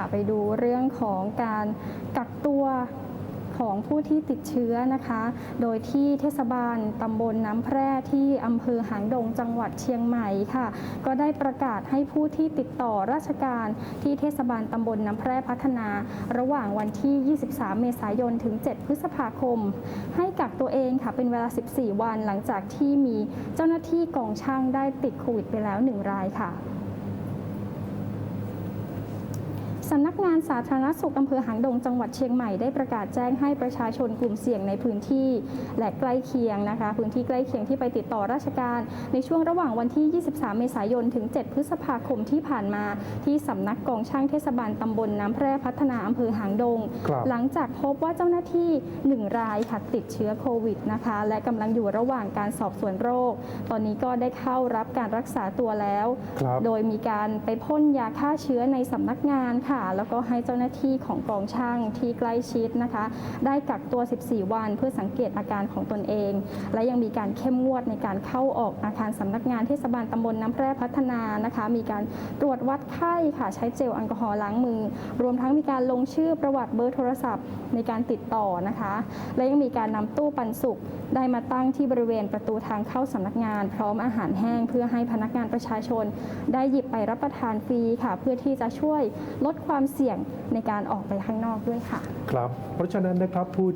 ค่ะไปดูเรื่องของการกักตัวของผู้ที่ติดเชื้อนะคะ โดยที่เทศบาลตำบลน้ำแพร่ที่อำเภอหางดงจังหวัดเชียงใหม่ค่ะ ก็ได้ประกาศให้ผู้ที่ติดต่อราชการที่เทศบาลตำบลน้ำแพร่พัฒนา ระหว่างวันที่ 23 เมษายน ถึง 7 พฤษภาคม ให้กักตัวเองค่ะเป็นเวลา 14 วันหลังจากที่มีเจ้าหน้าที่กองช่างได้ติดโควิดไปแล้ว 1 รายค่ะ สำนักงานสาธารณสุขอำเภอหางดงจังหวัดเชียงใหม่ได้ประกาศแจ้งให้ประชาชนกลุ่มเสี่ยงในพื้นที่และใกล้เคียงนะคะ พื้นที่ใกล้เคียงที่ไปติดต่อราชการ ในช่วงระหว่างวันที่ 23 เมษายนถึง 7 พฤษภาคมที่ผ่านมา ที่สำนักกองช่างเทศบาลตำบลน้ำแพร่พัฒนาอำเภอหางดงครับหลังจากพบว่าเจ้าหน้าที่ 1 รายค่ะติดเชื้อโควิดนะคะ และกำลังอยู่ระหว่างการสอบสวนโรค ตอนนี้ก็ได้เข้ารับการรักษาตัวแล้วครับโดยมีการไปพ่นยาฆ่าเชื้อในสำนักงานค่ะแล้วก็ให้เจ้าหน้าที่ของกองช่างที่ใกล้ชิดนะคะ ได้กักตัว 14 วัน เพื่อสังเกตอาการของตนเอง และยังมีการเข้มงวดในการเข้าออกอาคารสำนักงานเทศบาลตำบลน้ำแพร่พัฒนานะคะ มีการตรวจวัดไข้ค่ะใช้เจลแอลกอฮอล์ล้างมือ รวมทั้งมีการลงชื่อประวัติเบอร์โทรศัพท์ในการติดต่อนะคะ และยังมีการนำตู้ปันสุกได้มาตั้งที่บริเวณประตูทางเข้าสำนักงาน พร้อมอาหารแห้ง เพื่อให้พนักงานประชาชน ได้หยิบไปรับประทานฟรีค่ะ เพื่อที่จะช่วยลดความเสี่ยงในการออกไปข้างนอกด้วยค่ะครับเพราะฉะนั้นนะครับผู้